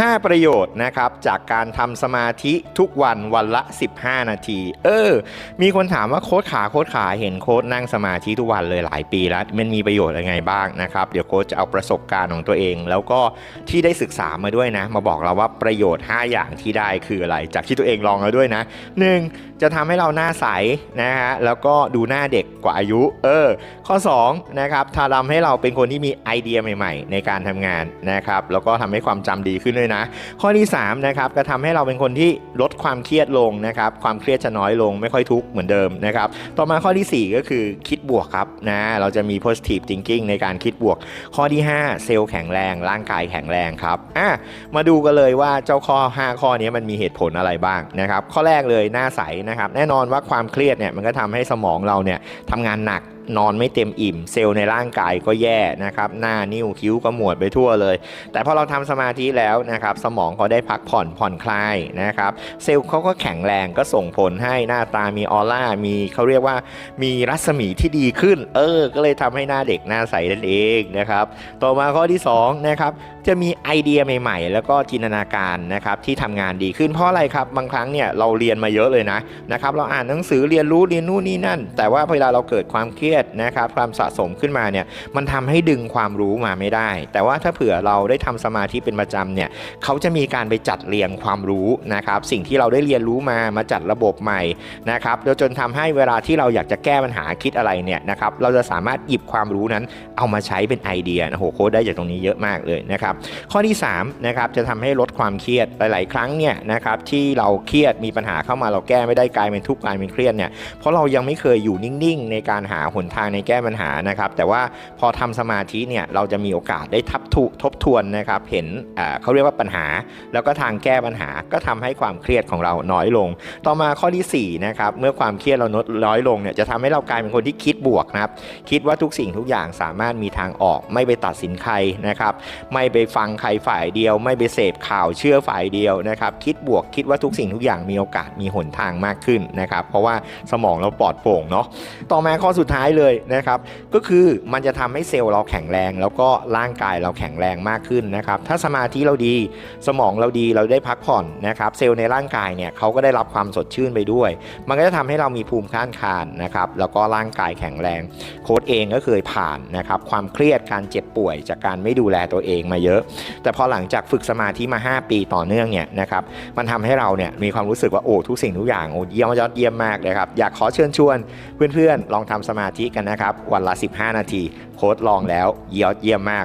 5 ประโยชน์นะครับจากการทำสมาธิทุกวันวันละ 15 นาที เออ มีคนถามว่าโค้ดขาโค้ดขาเห็นโค้ดนั่งสมาธิทุกวันเลยหลายปีแล้ว มันมีประโยชน์ยังไงบ้างนะครับ เดี๋ยวโค้ดจะเอาประสบการณ์ของตัวเอง แล้วก็ที่ได้ศึกษามาด้วยนะ มาบอกเราว่าประโยชน์ 5 อย่างที่ได้คืออะไร จากที่ตัวเองลองแล้วด้วยนะ 1. จะทำให้เราหน้าใสนะฮะแล้วก็ดูหน้าเด็กกว่าอายุ เออ ข้อ2นะครับทำให้เราเป็นคนที่มีไอเดียใหม่ ๆ ในการทำงานนะครับแล้วก็ทำให้ความจำดีขึ้นด้วยนะ ข้อที่3นะครับก็ทำให้เราเป็นคนที่ลดความเครียดลงนะครับ ความเครียดจะน้อยลงไม่ค่อยทุกข์เหมือนเดิมนะครับ ต่อมาข้อทีสี่ 4 ก็คือคิดบวกครับนะเราจะมี positive thinking ในการคิดบวก ข้อที่ 5 เซลล์แข็งแรงร่างกายแข็งแรงครับอะมาดูกันเลยว่าเจ้าข้อ 5 ข้อนี้มันมีเหตุผลอะไรบ้างนะครับ ข้อแรกเลยหน้าใสนะครับ แน่นอนว่าความเครียดเนี่ยมันก็ทำให้สมองเราเนี่ยทำงานหนักนอนไม่เต็มอิ่ม เซลล์ในร่างกายก็แย่นะครับ หน้านิ้วคิ้วก็หมวดไปทั่วเลย แต่พอเราทำสมาธิแล้วนะครับ สมองเขาได้พักผ่อนผ่อนคลายนะครับ เซลล์เขาก็แข็งแรงก็ส่งผลให้หน้าตามีออร่า มีเขาเรียกว่ามีรัศมีที่ดีขึ้น เออ ก็เลยทำให้หน้าเด็กหน้าใสนั่นเองนะครับ ต่อมาข้อที่2นะครับจะมีไอเดียใหม่ ๆ แล้วก็จินตนาการนะครับที่ทำงานดีขึ้นเพราะอะไรครับ บางครั้งเนี่ยเราเรียนมาเยอะเลยนะนะครับ เราอ่านหนังสือเรียนรู้เรียนนู่นนี่นั่น แต่ว่าเวลาเราเกิดความเครียดนะครับความสะสมขึ้นมาเนี่ยมันทำให้ดึงความรู้มาไม่ได้ แต่ว่าถ้าเผื่อเราได้ทำสมาธิเป็นประจำเนี่ยเขาจะมีการไปจัดเรียงความรู้นะครับสิ่งที่เราได้เรียนรู้มามาจัดระบบใหม่นะครับจนทำให้เวลาที่เราอยากจะแก้ปัญหาคิดอะไรเนี่ยนะครับเราจะสามารถหยิบความรู้นั้นเอามาใช้เป็นไอเดียโอ้โหโค้ดได้จากตรงนี้เยอะมากเลยนะครับข้อที่3นะครับจะทำให้ลดความเครียดหลาย ๆ ครั้งเนี่ยนะครับที่เราเครียดมีปัญหาเข้ามาเราแก้ไม่ได้กลายเป็นทุกข์กลายเป็นเครียดเนี่ยเพราะเรายังไม่เคยอยู่นิ่ง ๆ ในการหาหนทางในแก้ปัญหานะครับ แต่ว่าพอทำสมาธิเนี่ยเราจะมีโอกาสได้ทับทุทบทวนนะครับ เห็นเขาเรียกว่าปัญหา แล้วก็ทางแก้ปัญหาก็ทำให้ความเครียดของเราน้อยลง ต่อมาข้อที่4นะครับเมื่อความเครียดเราลดน้อยลงเนี่ยจะทำให้เรากลายเป็นคนที่คิดบวกนะครับ คิดว่าทุกสิ่งทุกอย่างสามารถมีทางออก ไม่ไปตัดสินใครนะครับไม่ไปฟังใครฝ่ายเดียว ไม่ไปเสพข่าวเชื่อฝ่ายเดียวนะครับคิดบวกคิดว่าทุกสิ่งทุกอย่างมีโอกาสมีหนทางมากขึ้นนะครับ เพราะว่าสมองเราปลอดโปร่งเนาะต่อมาข้อสุดท้ายเลยนะครับ ก็คือมันจะทำให้เซลล์เราแข็งแรง แล้วก็ร่างกายเราแข็งแรงมากขึ้นนะครับ ถ้าสมาธิเราดี สมองเราดี เราได้พักผ่อนนะครับ เซลล์ในร่างกายเนี่ยเขาก็ได้รับความสดชื่นไปด้วย มันก็จะทำให้เรามีภูมิต้านทานนะครับ แล้วก็ร่างกายแข็งแรง โค้ดเองก็เคยผ่านนะครับ ความเครียด การเจ็บป่วยจากการไม่ดูแลตัวเองมาเยอะ แต่พอหลังจากฝึกสมาธิมา 5 ปีต่อเนื่องเนี่ยนะครับ มันทำให้เราเนี่ยมีความรู้สึกว่าโอ้ทุกสิ่งทุกอย่างโอ้เยี่ยมยอดเยี่ยมมากเลยครับ อยากขอเชิญชวนเพื่อนๆลองทำสมาธิธิกันนะครับ วันละ 15 นาที โค้ดลองแล้วยอดเยี่ยมมาก